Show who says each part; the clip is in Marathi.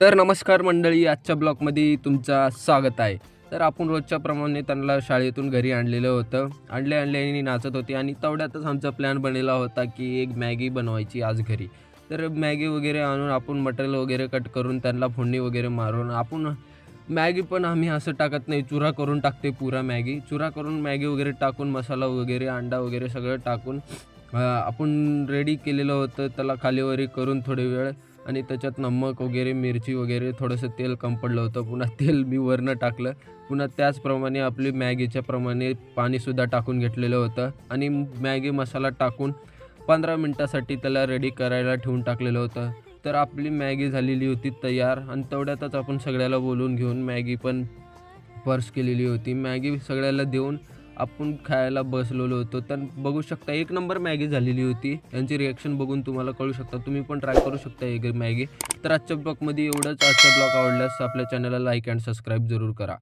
Speaker 1: तर नमस्कार मंडळी आजच्या ब्लॉगमध्ये तुमचं स्वागत आहे. तर आपण रोजच्या प्रमाणे त्यांना शाळेतून घरी आणलेलं होतं. आणले आणले आणि नाचत होते आणि तेवढ्यातच आमचा प्लॅन बनलेला होता की एक मॅगी बनवायची आज घरी. तर मॅगी वगैरे आणून आपण मटेरियल वगैरे कट करून त्यांना फोडणी वगैरे मारून आपण मॅगी पण आम्ही असं टाकत नाही. चुरा करून टाकते पुरा मॅगी. चुरा करून मॅगी वगैरे टाकून मसाला वगैरे अंडा वगैरे सगळं टाकून आपण रेडी केलेलं होतं. त्याला खालीवरी करून थोडे वेळ आणि त्याच्यात नमक वगैरे मिरची वगैरे थोडंसं तेल कम पडलं होतं. पुन्हा तेल मी वरनं टाकलं. पुन्हा त्याचप्रमाणे आपली मॅगीच्या प्रमाणे पाणीसुद्धा टाकून घेतलेलं होतं. आणि मॅगी मसाला टाकून पंधरा मिनटासाठी त्याला रेडी करायला ठेवून टाकलेलं होतं. तर आपली मॅगी झालेली होती तयार. आणि तेवढ्यातच आपण सगळ्याला बोलून घेऊन मॅगी पण पर्स केलेली होती. मॅगी सगळ्याला देऊन आपण खायला बसलेलो होतो. तर बघू शकता एक नंबर मॅगी झालेली होती. यांची रिॲक्शन बघून तुम्हाला कळू शकता. तुम्ही पण ट्राय करू शकता एक मॅगी. तर आजच्या ब्लॉगमध्ये एवढंच. आजचा ब्लॉग आवडल्यास आपल्या चॅनलला लाईक अँड सबस्क्राईब जरूर करा.